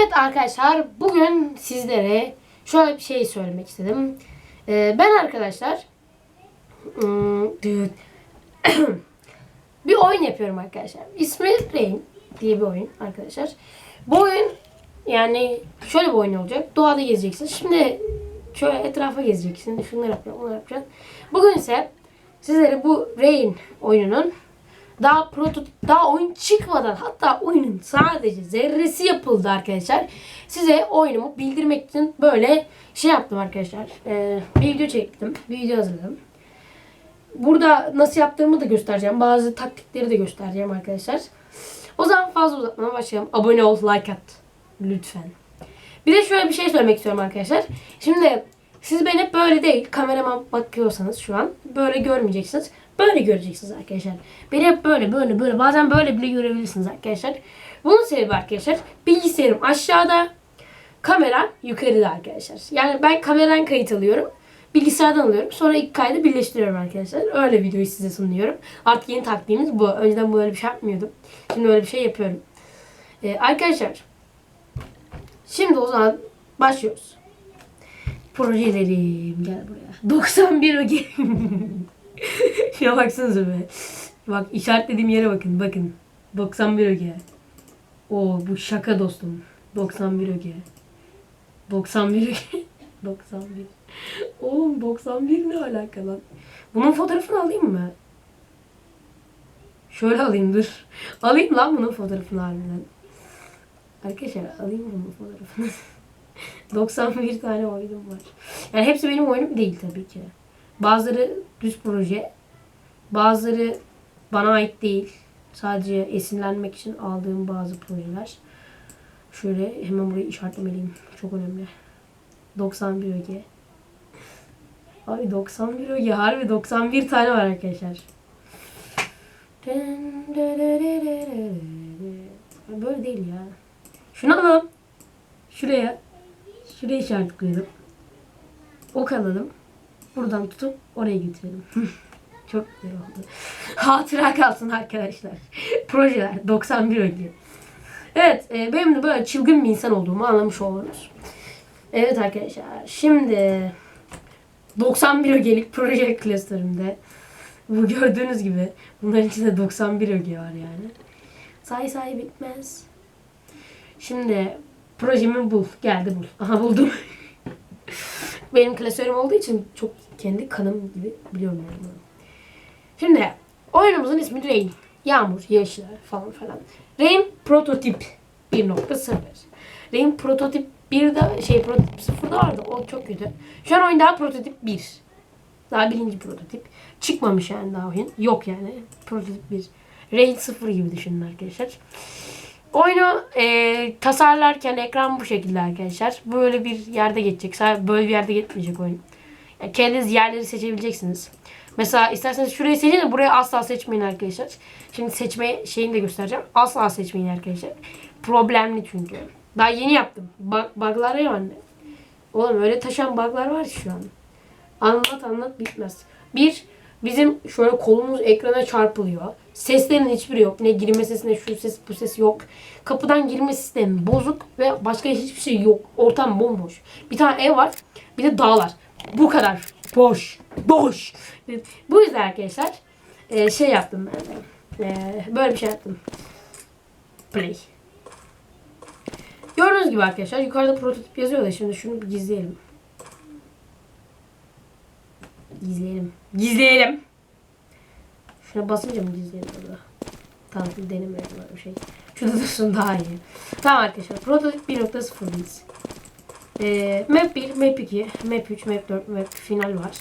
Evet arkadaşlar bugün sizlere şöyle bir şey söylemek istedim. Ee, ben arkadaşlar hmm, bir oyun yapıyorum arkadaşlar. İsmi Rain diye bir oyun arkadaşlar. Bu oyun yani şöyle bir oyun olacak. Doğada gezeceksin. Şimdi şöyle etrafa gezeceksin. Şunları yapacaksın, bunu yapacaksın. Bugün ise sizlere bu Rain oyununun daha prototip, daha oyun çıkmadan hatta oyunun sadece zerresi yapıldı arkadaşlar. Size oyunumu bildirmek için böyle şey yaptım arkadaşlar. Ee, bir video çektim. Bir video hazırladım. Burada nasıl yaptığımı da göstereceğim. Bazı taktikleri de göstereceğim arkadaşlar. O zaman fazla uzatmadan başlayalım. Abone ol, like at. Lütfen. Bir de şöyle bir şey söylemek istiyorum arkadaşlar. Şimdi siz beni böyle değil, kamerama bakıyorsanız şu an böyle görmeyeceksiniz. Böyle göreceksiniz arkadaşlar. Beni hep böyle böyle böyle bazen böyle bile görebilirsiniz arkadaşlar. Bunun sebebi arkadaşlar bilgisayarım aşağıda, kamera yukarıda arkadaşlar. Yani ben kameradan kayıt alıyorum. Bilgisayardan alıyorum. Sonra ilk kaydı birleştiriyorum arkadaşlar. Öyle videoyu size sunuyorum. Artık yeni taktiğimiz bu. Önceden böyle bir şey yapmıyordum. Şimdi öyle bir şey yapıyorum. Ee, arkadaşlar Şimdi o zaman başlıyoruz. Projelerim gel buraya. 91 öge. Şuna baksanıza be. Bak işaretlediğim yere bakın bakın. 91 öge. Oo bu şaka dostum. 91 öge. 91 öge. 91. Oğlum 91 ne alaka lan? Bunun fotoğrafını alayım mı? Şöyle alayım dur. Alayım lan bunun fotoğrafını harbiden. Arkadaşlar alayım bunun fotoğrafını. 91 tane oyunum var. Yani hepsi benim oyunum değil tabii ki. Bazıları düz proje. Bazıları bana ait değil. Sadece esinlenmek için aldığım bazı projeler. Şöyle hemen burayı işaretlemeliyim. Çok önemli. 91 öge. Abi 91 öge. Harbi 91 tane var arkadaşlar. Böyle değil ya. Şunu alalım. Şuraya. Şuraya işaretleyelim. Ok alalım. Buradan tutup oraya götürelim. Çok güzel oldu. Hatıra kalsın arkadaşlar. Projeler 91 öge. Evet e, benim de böyle çılgın bir insan olduğumu anlamış oldunuz. Evet arkadaşlar şimdi 91 ögelik proje klasörümde bu gördüğünüz gibi bunların içinde 91 öge var yani. Say say bitmez. Şimdi projemi bul. Geldi bul. Aha buldum. Benim klasörüm olduğu için çok kendi kanım gibi biliyorum yani. bunu. Şimdi oyunumuzun ismi Rain. Yağmur, yağışlar falan falan. Rain prototip 1.0. Rain prototip 1'de şey prototip 0'da vardı. O çok kötü. Şu an oyun daha prototip 1. Daha birinci prototip. Çıkmamış yani daha oyun. Yok yani. Prototip 1. Rain 0 gibi düşünün arkadaşlar. Oyunu e, tasarlarken ekran bu şekilde arkadaşlar. Böyle bir yerde geçecek. Böyle bir yerde geçmeyecek oyun. Yani kendiniz yerleri seçebileceksiniz. Mesela isterseniz şurayı seçin de burayı asla seçmeyin arkadaşlar. Şimdi seçme şeyini de göstereceğim. Asla seçmeyin arkadaşlar. Problemli çünkü. Daha yeni yaptım. Bug, buglar ya anne. Oğlum öyle taşan buglar var şu an. Anlat anlat bitmez. Bir, bizim şöyle kolumuz ekrana çarpılıyor. Seslerin hiçbiri yok. Ne girme sesi ne şu ses bu ses yok. Kapıdan girme sistemi bozuk ve başka hiçbir şey yok. Ortam bomboş. Bir tane ev var. Bir de dağlar. Bu kadar. Boş. Boş. Bu yüzden arkadaşlar e, şey yaptım ben böyle bir şey yaptım. Play. Gördüğünüz gibi arkadaşlar yukarıda prototip yazıyor da şimdi şunu gizleyelim. Gizleyelim. Gizleyelim. Şuna basınca mı gizleyelim burada? Tamam denemeyelim böyle bir şey. Dursun daha iyi. Tamam arkadaşlar. Prototip 1.0'dayız. Ee, map 1, map 2, map 3, map 4, map final var.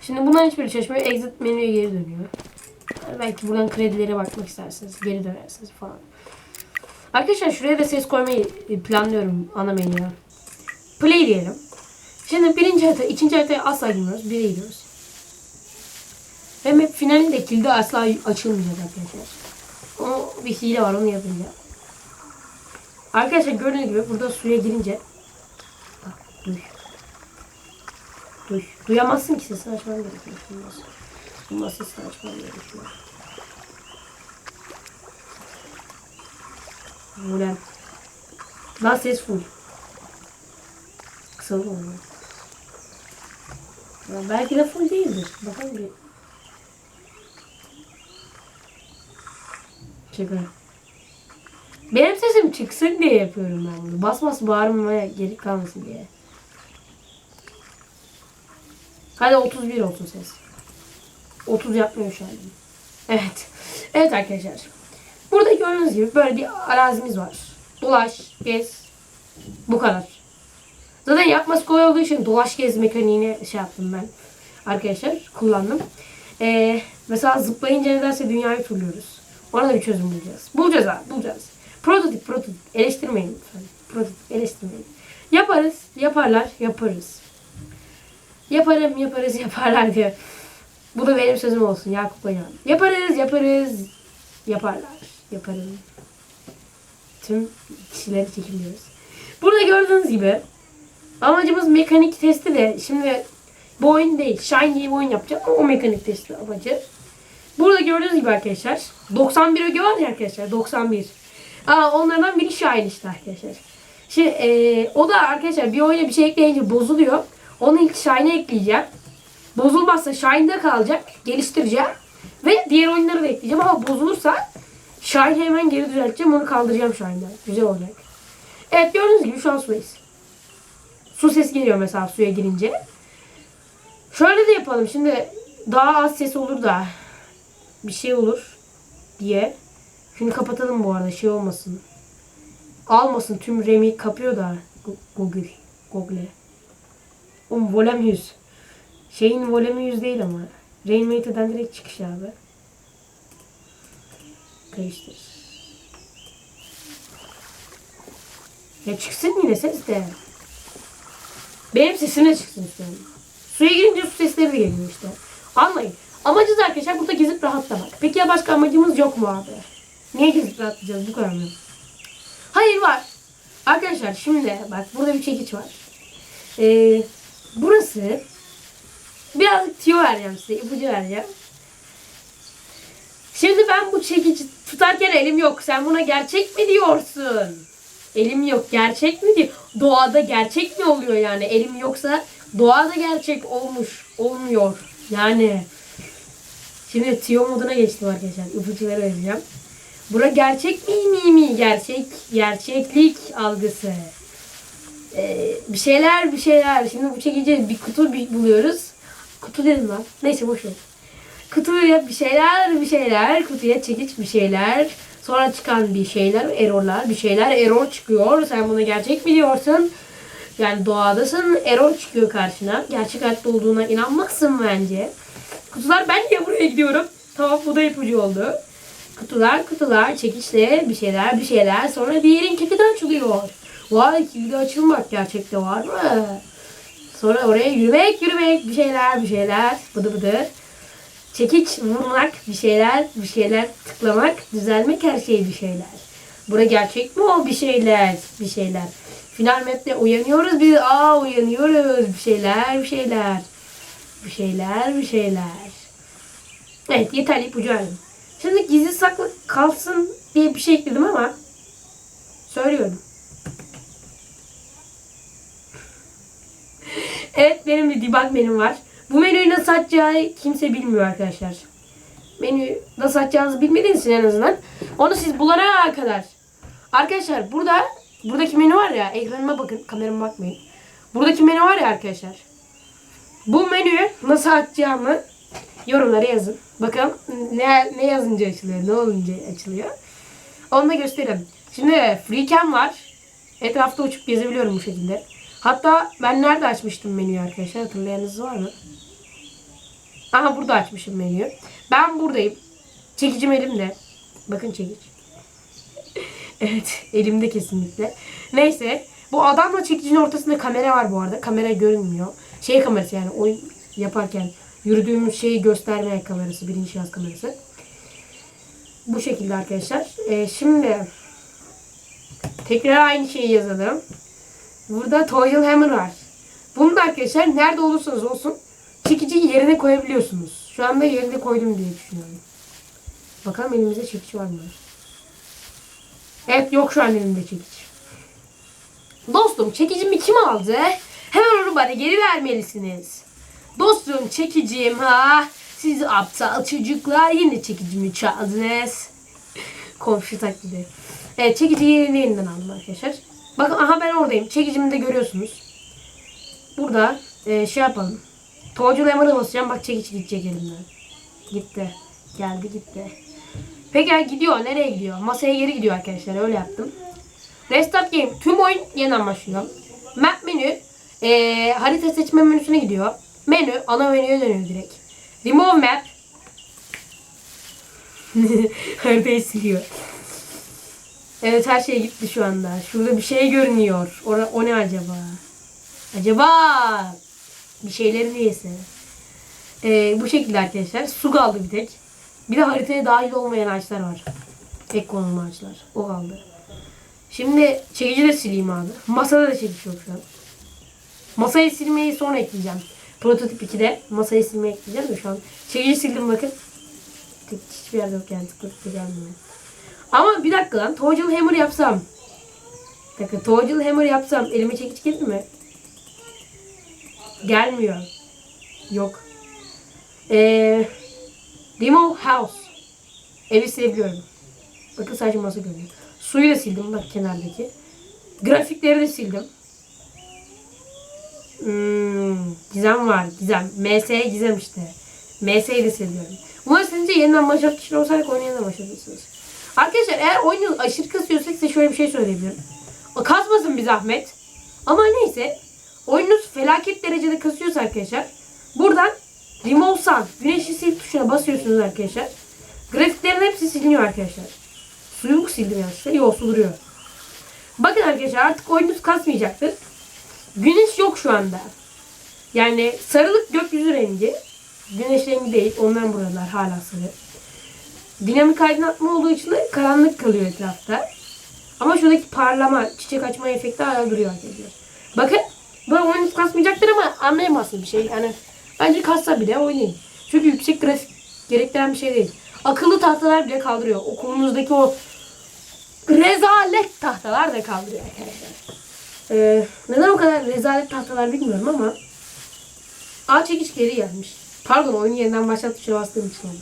Şimdi bunların hiçbiri çalışmıyor. Exit menüye geri dönüyor. Belki buradan kredilere bakmak isterseniz geri dönersiniz falan. Arkadaşlar şuraya da ses koymayı planlıyorum ana menüye. Play diyelim. Şimdi birinci harita, ikinci haritaya asla girmiyoruz. Bire gidiyoruz. Ve map finalinde kilidi asla açılmayacak arkadaşlar. O bir hile var onu yapınca. Arkadaşlar gördüğünüz gibi burada suya girince Bak, duy. Duy. Duyamazsın ki sesini açman gerekiyor. Duymaz sesini açman gerekiyor. Ne? Daha ses full. Kısa mı? Ya belki de full değildir. Bakalım bir. Şaka. Benim sesim çıksın diye yapıyorum ben bunu. Bas bas bağırmamaya gerek kalmasın diye. Hadi 31 olsun ses. 30 yapmıyor şu an. Evet. Evet arkadaşlar. Burada gördüğünüz gibi böyle bir arazimiz var. Dolaş, gez. Bu kadar. Zaten yapması kolay olduğu için dolaş gez mekaniğini şey yaptım ben. Arkadaşlar kullandım. Ee, mesela zıplayınca nedense dünyayı turluyoruz. Ona da bir çözüm bulacağız. Bulacağız abi bulacağız. Prototip prototip. Eleştirmeyin lütfen. Prototip eleştirmeyin. Yaparız. Yaparlar. Yaparız. Yaparım yaparız yaparlar diyor. Bu da benim sözüm olsun Yakup Hocam. Yaparız yaparız. Yaparlar. Yaparım. Tüm kişileri çekiliyoruz. Burada gördüğünüz gibi amacımız mekanik testi de şimdi bu oyun değil. Diye bir oyun yapacağım ama o mekanik testi amacı. Burada gördüğünüz gibi arkadaşlar 91 öge var ya arkadaşlar 91. Aa, onlardan biri Shine işte arkadaşlar. Şimdi eee, o da arkadaşlar bir oyuna bir şey ekleyince bozuluyor. Onu ilk Shine'e ekleyeceğim. Bozulmazsa Shine'da kalacak. Geliştireceğim. Ve diğer oyunları da ekleyeceğim ama bozulursa Shine'i hemen geri düzelteceğim. Onu kaldıracağım Shine'dan. Güzel olacak. Evet gördüğünüz gibi şu an sudayız. Su sesi geliyor mesela suya girince. Şöyle de yapalım. Şimdi daha az ses olur da bir şey olur diye. Şunu kapatalım bu arada şey olmasın. Almasın tüm remi kapıyor da Google. Google. Oğlum volüm 100. Şeyin volümü 100 değil ama. Rainmate'den direkt çıkış abi. Karıştır. Ya çıksın yine ses de. Benim sesim de çıksın istiyorum. Suya girince su sesleri de geliyor işte. Anlayın. Amacımız arkadaşlar burada gezip rahatlamak. Peki ya başka amacımız yok mu abi? Niye gezip rahatlayacağız bu kadar mı? Hayır var. Arkadaşlar şimdi bak burada bir çekiç var. Ee, burası birazcık tüyo vereceğim size. ipucu vereceğim. Şimdi ben bu çekici tutarken elim yok. Sen buna gerçek mi diyorsun? Elim yok. Gerçek mi diyor? Doğada gerçek mi oluyor yani? Elim yoksa doğada gerçek olmuş. Olmuyor. Yani. Şimdi tiyo moduna geçtim arkadaşlar. İpuçları vereceğim. Bura gerçek mi mi mi? Gerçek. Gerçeklik algısı. Ee, bir şeyler bir şeyler. Şimdi bu çekici bir kutu buluyoruz. Kutu dedim lan. Neyse boş ver. Kutuya bir şeyler bir şeyler. Kutuya çekiç bir şeyler. Sonra çıkan bir şeyler errorlar. Bir şeyler error çıkıyor. Sen bunu gerçek biliyorsun. Yani doğadasın error çıkıyor karşına. Gerçek hayatta olduğuna inanmazsın bence. Kutular ben niye buraya gidiyorum? Tamam bu da ipucu oldu. Kutular kutular çekiçle bir şeyler bir şeyler. Sonra bir yerin kilidi açılıyor. Vay kilidi açılmak gerçekte var mı? Sonra oraya yürümek yürümek bir şeyler bir şeyler. Bıdı bıdı. Çekiç vurmak bir şeyler bir şeyler tıklamak düzelmek her şey bir şeyler. Bura gerçek mi o bir şeyler bir şeyler. Final map'te uyanıyoruz biz aa uyanıyoruz bir şeyler bir şeyler. Bir şeyler bir şeyler. Evet yeterli ipucu verdim. Şimdi gizli saklı kalsın diye bir şey ekledim ama söylüyorum. Evet benim bir debug menüm var. Bu menüyü nasıl açacağı kimse bilmiyor arkadaşlar. Menüyü nasıl açacağınızı bilmediğiniz için en azından. Onu siz bulana kadar. Arkadaşlar burada buradaki menü var ya ekranıma bakın kamerama bakmayın. Buradaki menü var ya arkadaşlar. Bu menüyü nasıl açacağımı yorumlara yazın. Bakalım ne, ne yazınca açılıyor, ne olunca açılıyor. Onu da göstereyim. Şimdi FreeCam var. Etrafta uçup gezebiliyorum bu şekilde. Hatta ben nerede açmıştım menüyü arkadaşlar? Hatırlayanınız var mı? Aha burada açmışım menüyü. Ben buradayım. Çekicim elimde. Bakın çekiç. evet elimde kesinlikle. Neyse. Bu adamla çekicinin ortasında kamera var bu arada. Kamera görünmüyor. Şey kamerası yani oyun yaparken yürüdüğümüz şeyi göstermeye kamerası. Birinci şahıs kamerası. Bu şekilde arkadaşlar. Ee, şimdi tekrar aynı şeyi yazalım. Burada Toil Hammer var. Bunu da arkadaşlar nerede olursanız olsun çekiciyi yerine koyabiliyorsunuz. Şu anda yerine koydum diye düşünüyorum. Bakalım elimizde çekiç var mı? Evet yok şu an elimde çekiç. Dostum çekicimi kim aldı? Hemen onu bana geri vermelisiniz. Dostum çekicim ha. Siz aptal çocuklar yine çekicimi çaldınız. Komşu taklidi. Evet çekici yerini yeniden aldım arkadaşlar. Bakın aha ben oradayım. Çekicimi de görüyorsunuz. Burada e, şey yapalım. Torcul Hammer'a basacağım. Bak çekiç gidecek elimden. Gitti. Geldi gitti. Peki gidiyor. Nereye gidiyor? Masaya geri gidiyor arkadaşlar. Öyle yaptım. Restart game. Tüm oyun yeniden başlıyor. Map menü e, harita seçme menüsüne gidiyor. Menü ana menüye dönüyor direkt. Remove map. Haritayı siliyor. Evet her şey gitti şu anda. Şurada bir şey görünüyor. Ora, o ne acaba? Acaba bir şeylerin niyesi. Ee, bu şekilde arkadaşlar. Su kaldı bir tek. Bir de haritaya dahil olmayan ağaçlar var. Tek konulma ağaçlar. O kaldı. Şimdi çekici de sileyim abi. Masada da çekiç yok şu an. Masayı silmeyi sonra ekleyeceğim. Prototip 2'de masayı silmeyi ekleyeceğim de şu an. Çekici sildim bakın. Hiçbir yerde yok yani tıklıkta gelmiyor. Ama bir dakika lan. Total Hammer yapsam. Bir dakika Total Hammer yapsam elime çekiç gelir mi? Gelmiyor. Yok. Eee Demo House. Evi silebiliyorum. Bakın sadece masa görünüyor. Suyu da sildim bak kenardaki. Grafikleri de sildim. Hmm, gizem var. Gizem. MS gizem işte. MS'yi de seviyorum. Umarım sizince yeniden başlatmak için olsaydık oyunu yeniden başlatırsınız. Arkadaşlar eğer oyunu aşırı kasıyorsak size şöyle bir şey söyleyebilirim. Kasmasın bir zahmet. Ama neyse. Oyununuz felaket derecede kasıyorsa arkadaşlar. Buradan Remove Sun. Güneşi sil tuşuna basıyorsunuz arkadaşlar. Grafiklerin hepsi siliniyor arkadaşlar. Suyu mu sildim ya? Yok su duruyor. Bakın arkadaşlar artık oyununuz kasmayacaktır. Güneş yok şu anda. Yani sarılık gökyüzü rengi. Güneş rengi değil. Ondan buralar hala sarı. Dinamik aydınlatma olduğu için de karanlık kalıyor etrafta. Ama şuradaki parlama, çiçek açma efekti hala duruyor arkadaşlar. Bakın böyle oyununuz kasmayacaktır ama anlayamazsınız bir şey. Yani bence kassa bile oynayın. Çünkü yüksek grafik gerektiren bir şey değil. Akıllı tahtalar bile kaldırıyor. Okulunuzdaki o rezalet tahtalar da kaldırıyor arkadaşlar. Ee, neden o kadar rezalet tahtalar bilmiyorum ama Aa çekiç geri gelmiş. Pardon oyunu yeniden başlat tuşuna bastığım için oldu.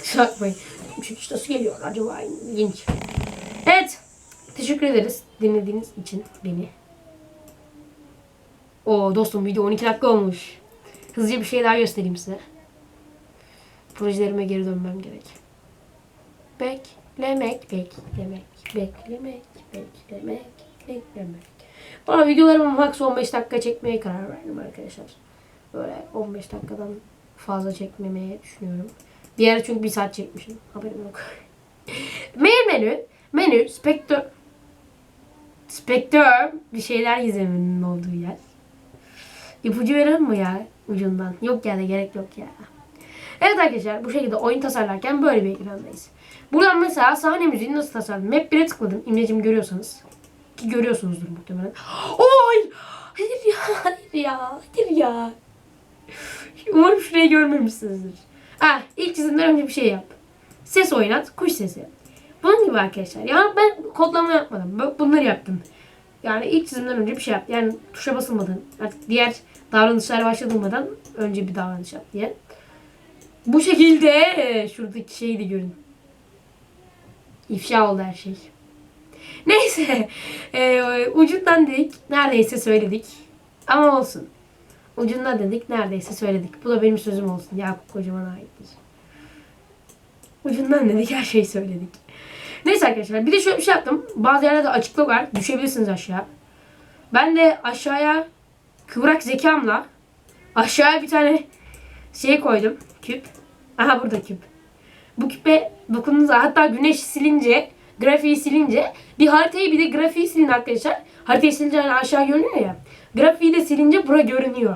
Kusura bakmayın. Çekiç nasıl geliyor acaba? İlginç. Evet. Teşekkür ederiz dinlediğiniz için beni. O dostum video 12 dakika olmuş. Hızlıca bir şey daha göstereyim size. Projelerime geri dönmem gerek. Beklemek, beklemek, beklemek, beklemek, beklemek. Bana videolarımı max 15 dakika çekmeye karar verdim arkadaşlar. Böyle 15 dakikadan fazla çekmemeye düşünüyorum. Ara çünkü bir saat çekmişim. Haberim yok. Main menü. Menü. Spektör. Spektör. Bir şeyler gizeminin olduğu yer. İpucu verelim mi ya ucundan? Yok ya da gerek yok ya. Evet arkadaşlar bu şekilde oyun tasarlarken böyle bir ekrandayız. Buradan mesela sahne müziğini nasıl tasarladım? Map 1'e tıkladım. İmlecimi görüyorsanız. Ki görüyorsunuzdur muhtemelen. Oy! Hayır ya, hayır ya, hayır ya. Umarım şurayı görmemişsinizdir. Ah, ilk çizimden önce bir şey yap. Ses oynat, kuş sesi. Bunun gibi arkadaşlar. Yani ben kodlama yapmadım. Bunları yaptım. Yani ilk çizimden önce bir şey yap. Yani tuşa basılmadan, artık diğer davranışlar başlatılmadan önce bir davranış yap diye. Bu şekilde şuradaki şeyi de görün. İfşa oldu her şey. Neyse. E, ucundan dedik. Neredeyse söyledik. Ama olsun. Ucundan dedik. Neredeyse söyledik. Bu da benim sözüm olsun. Yakup Kocaman'a aittir. Ucundan dedik. Her şeyi söyledik. Neyse arkadaşlar. Bir de şöyle bir şey yaptım. Bazı yerlerde açıklık var. Düşebilirsiniz aşağı. Ben de aşağıya kıvrak zekamla aşağıya bir tane şey koydum. Küp. Aha burada küp. Bu küpe dokunduğunuzda hatta güneş silince grafiği silince bir haritayı bir de grafiği silin arkadaşlar. Haritayı silince hani aşağı görünüyor ya. Grafiği de silince bura görünüyor.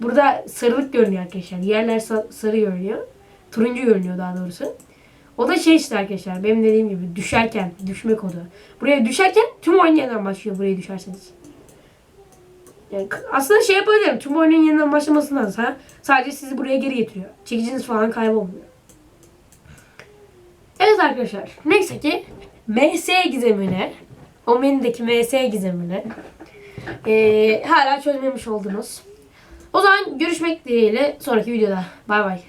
Burada sarılık görünüyor arkadaşlar. Yerler sa- sarı görünüyor. Turuncu görünüyor daha doğrusu. O da şey işte arkadaşlar benim dediğim gibi düşerken düşme kodu. Buraya düşerken tüm oyun yeniden başlıyor buraya düşerseniz. Yani aslında şey yapabilirim. Tüm oyunun yeniden başlamasından sonra sadece sizi buraya geri getiriyor. Çekiciniz falan kaybolmuyor. Evet arkadaşlar. Neyse ki MS gizemine o menüdeki MS gizemine Ee, hala çözmemiş oldunuz. O zaman görüşmek dileğiyle sonraki videoda. Bay bay.